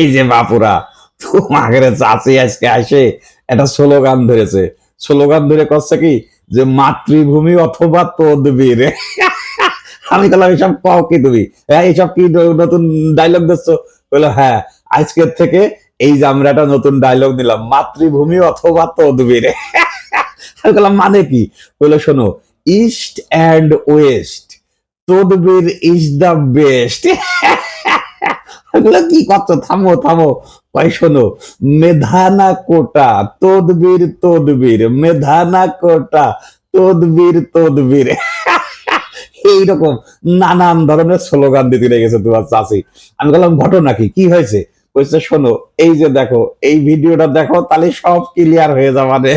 এই যে বাপুরা তোমাকে চাচি আজকে আসে, একটা স্লোগান ধরেছে। স্লোগান ধরে করছে কি? যে মাতৃভূমি অথবা তদবীর। আমি তাহলে এইসব কও কি তুমি? হ্যাঁ এইসব কি নতুন ডায়লগ দিচ্ছ বলল হ্যাঁ আজকের থেকে এই যে আমরা একটা নতুন ডায়লগ দিলাম মাতৃভূমি অথবা তদবীর। আমি বললাম মানে কি? বলল, শোনো ইস্ট অ্যান্ড ওয়েস্ট তদবীর ইজ দ্য বেস্ট এগুলো কি করছ? থামো থামো। ভাই, শোনো। মেধানা কোটা, তদবীর তদবীর। মেধানা কোটা, তদবীর তদবীর। এইরকম নানান ধরনের স্লোগান দিতে লেগেছে তোমার চাষি। আমি বললাম, ঘটনা কি? কি হয়েছে? বলছে, শোনো, এই যে দেখো, এই ভিডিওটা দেখো, তাহলে সব ক্লিয়ার হয়ে যাবে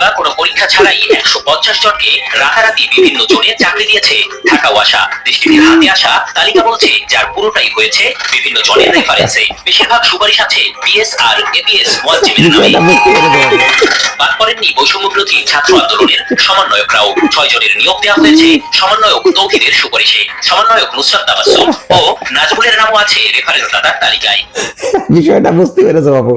নিয়োগ কোনো পরীক্ষা ছাড়াই একশো পঞ্চাশ জনকে রাতারাতি বিভিন্ন জোনে চাকরি দিয়েছে ঢাকা ওয়াসা। দেশটির হাতে আসা তালিকা বলছে যার পুরোটাই হয়েছে বিভিন্ন জনের রেফারেন্সে বেশিরভাগ সুপারিশ আছে পিএস আর এপিএস ওয়াজিবের নামে। বাদ পড়েননি বৈষম্য বিরোধী ছাত্র আন্দোলনের সমন্বয়করাও। ছয় জনের নিয়োগ দেওয়া হয়েছে সমন্বয়ক তৌহিদের সুপারিশে। সমন্বয়ক নুসরাত তাবাসসুম ও নাজমুলের নামও আছে রেফারেন্স দাতার তালিকায়। বিষয়টা বুঝতে পেরেছ বাবু।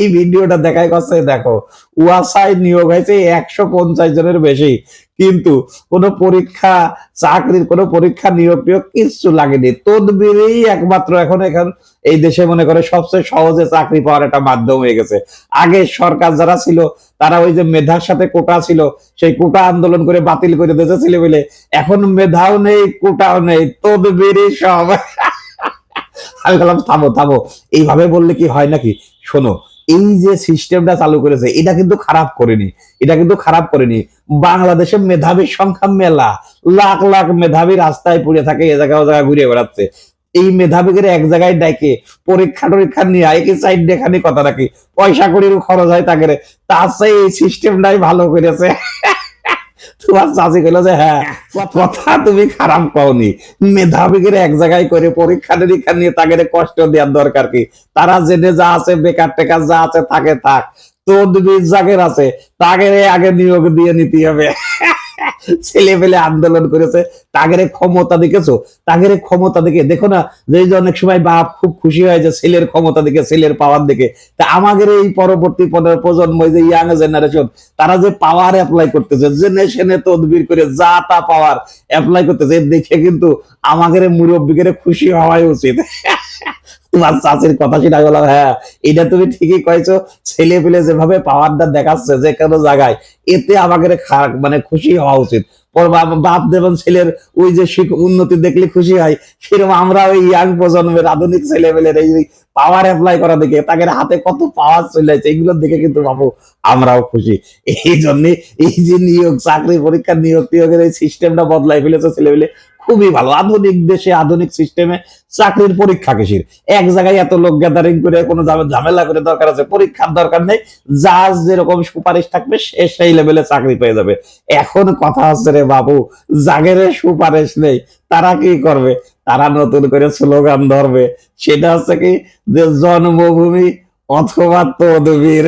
এই ভিডিওটা দেখায় করছে দেখো। ওয়াসায় নিয়োগ হয়েছে একশো পঞ্চাশ জনের বেশি। কিন্তু কোনো পরীক্ষা, চাকরির কোনো পরীক্ষা, নিয়োগ টিয়োগ কিচ্ছু লাগেনি। তদবিরেই একমাত্র এখন এখন, এই দেশে মনে করে সবচেয়ে সহজে চাকরি পাওয়ার একটা মাধ্যম হয়ে গেছে। আগে সরকার যারা ছিল, তারা ওই যে মেধার সাথে কোটা ছিল, সেই কোটা আন্দোলন করে বাতিল করে দিতে ছিল বলে এখন মেধাও নেই, কোটাও নেই, তদবিরই সব। আমি বললাম, থামো থামো, এইভাবে বললে কি হয় নাকি? শোনো এই যে সিস্টেমটা চালু করেছে, এটা কিন্তু খারাপ করেনি। এটা কিন্তু খারাপ করেনি। বাংলাদেশে মেধাবীর সংখ্যা মেলা। লাখ লাখ মেধাবী রাস্তায় পড়ে থাকে, এ জায়গা ও জায়গা ঘুরে বেড়াচ্ছে। এই মেধাবীদের এক জায়গায় ডাকে পরীক্ষা টরীক্ষা নিয়ে একই সাইড দেখানি কথা রাখি পয়সা করির খরচ হয় তাকে তার এই সিস্টেমটাই ভালো করেছে। তোমার চাষি কইলো যে হ্যাঁ কথা তুমি খারাপ পাওনি মেধাবীকে এক জায়গায় করে পরীক্ষা নিরীক্ষা নিয়ে তাকে কষ্ট দেওয়ার দরকার কি? তারা জেনে যা আছে বেকার টেকার যা আছে থাকে। থাক তদবির জাগের আছে। তাকে আগে নিয়োগ দিয়ে নিতে হবে। ছেলে পেলে আন্দোলন করেছে, তাগের ক্ষমতা দেখেছ? তাগের ক্ষমতা দেখে, দেখো না, যে অনেক সময় বাপ খুব খুশি হয় যে ছেলের ক্ষমতা দেখে, ছেলের পাওয়ার দেখে। তা আমাদের এই পরবর্তী প্রজন্ম যে ইয়াং জেনারেশন তারা যে পাওয়ার অ্যাপ্লাই করতেছে জেনে সেনে তদবির করে যা তা পাওয়ার অ্যাপ্লাই করতেছে দেখে কিন্তু আমাদের মুরব্বীদের খুশি হওয়াই উচিত। তোমার চাচির কথা সেটা বললাম হ্যাঁ এটা তুমি ঠিকই কয়েছো ছেলে পেলে যেভাবে পাওয়ারটা দেখাচ্ছে যে কোনো জায়গায়, এতে খারাপ মানে খুশি হওয়া উচিত। বাপ- যেমন ছেলের ওই যে উন্নতি দেখলে খুশি হয়, সেরকম আমরা ওই ইয়াং প্রজন্মের আধুনিক ছেলে পেলের এই পাওয়ার অ্যাপ্লাই করা দেখে, তাদের হাতে কত পাওয়ার চলে যাচ্ছে এগুলো দেখে কিন্তু বাবু আমরাও খুশি। এই জন্য এই যে নিয়োগ, চাকরি পরীক্ষা নিয়োগ টিয়োগের এই সিস্টেমটা বদলাই ফেলেছে ছেলে পেলে খুবই ভালো। আধুনিক দেশে, আধুনিক সিস্টেমে চাকরির পরীক্ষা কিসির? এক জায়গায় এত লোক গ্যাদারিং করে, কোনো ঝামেলা করে দরকার আছে, পরীক্ষার দরকার নেই। যার যেরকম সুপারিশ থাকবে, সে সেই লেভেলে চাকরি পেয়ে যাবে। এখন কথা হচ্ছে রে বাবু, জাগের সুপারিশ নেই, তারা কি করবে? তারা নতুন করে স্লোগান ধরবে। সেটা হচ্ছে কি, যে জন্মভূমি অথবা তদবীর।